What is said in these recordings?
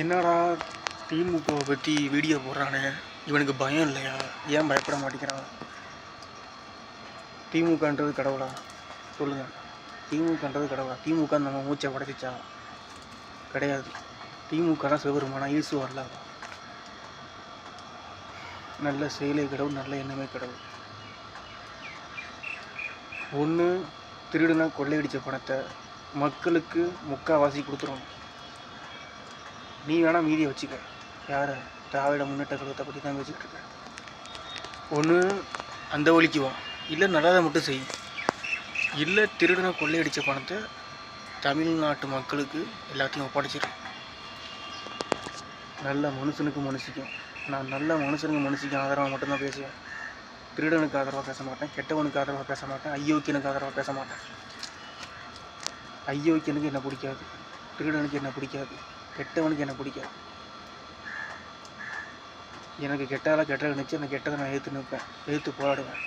என்னடா திமுகவை பற்றி வீடியோ போடுறானே? இவனுக்கு பயம் இல்லையா? ஏன் பயப்பட மாட்டேங்கிறான்? திமுகன்றது கடவுளா? சொல்லுங்கள் திமுகன்றது கடவுளா? திமுக நம்ம மூச்சை உடச்சிச்சா? கிடையாது. திமுக தான் சிவபெருமானா இயேசு அல்ல நல்ல செயலே கடவுள் நல்ல எண்ணமே கடவுள். ஒன்று திருடுனா கொள்ளையடித்த பணத்தை மக்களுக்கு முக்கால்வாசி கொடுத்துருவோம் நீ வேணால் மீதியை வச்சுக்க. யார்? திராவிட முன்னேற்ற கழகத்தை பற்றி தான் பேசிக்கிட்டு இருக்க. ஒன்று அந்த வழிக்கு வா. இல்லை நல்லதை மட்டும் செய். இல்லை திருடனை கொள்ளையடித்த பணத்தை தமிழ்நாட்டு மக்களுக்கு எல்லாத்தையும் ஒப்படைச்சிரு. நல்ல மனுஷனுக்கு மனுஷிக்கும். நான் நல்ல மனுஷனுக்கு மனுஷிக்கும் ஆதரவாக மட்டும்தான் பேசுவேன். திருடனுக்கு ஆதரவாக பேச மாட்டேன். கெட்டவனுக்கு ஆதரவாக பேச மாட்டேன். ஐயோக்கியனுக்கு ஆதரவாக பேச மாட்டேன். ஐயோக்கியனுக்கு என்ன பிடிக்காது. திருடனுக்கு என்ன பிடிக்காது. கெட்டவனுக்கு என்ன பிடிக்காது. எனக்கு கெட்டால கெட்டதை நினச்சி அந்த கெட்டதை நான் எதிர்த்து நிற்பேன் எதிர்த்து போராடுவேன்.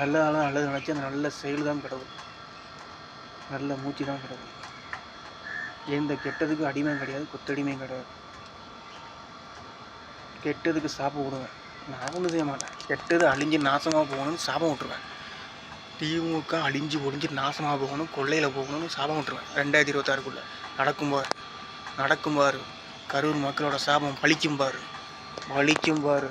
நல்ல ஆளாக நல்லது நினச்சி அந்த நல்ல செயல் தான் கடவுள் நல்ல மூச்சு தான் கடவுள் எந்த கெட்டதுக்கு அடிமையும் கிடையாது கொத்தடிமையும் கிடையாது. கெட்டதுக்கு சாப்பிட விடுவேன். நான் ஒன்றும் செய்ய மாட்டேன். கெட்டது அழிஞ்சு நாசமாக போகணும்னு சாபம் விட்டுருவேன். திமுக அழிஞ்சு ஒழிஞ்சு நாசமாக போகணும் கொள்ளையில் போகணும்னு சாபம் விட்டுருவேன். ரெண்டாயிரத்தி இருபத்தாறுக்குள்ளே. நடக்கும் நடக்கும்பார் நடக்கும் கரூர் மக்களோட சாபம் பழிக்கும் பழிக்கும்பார்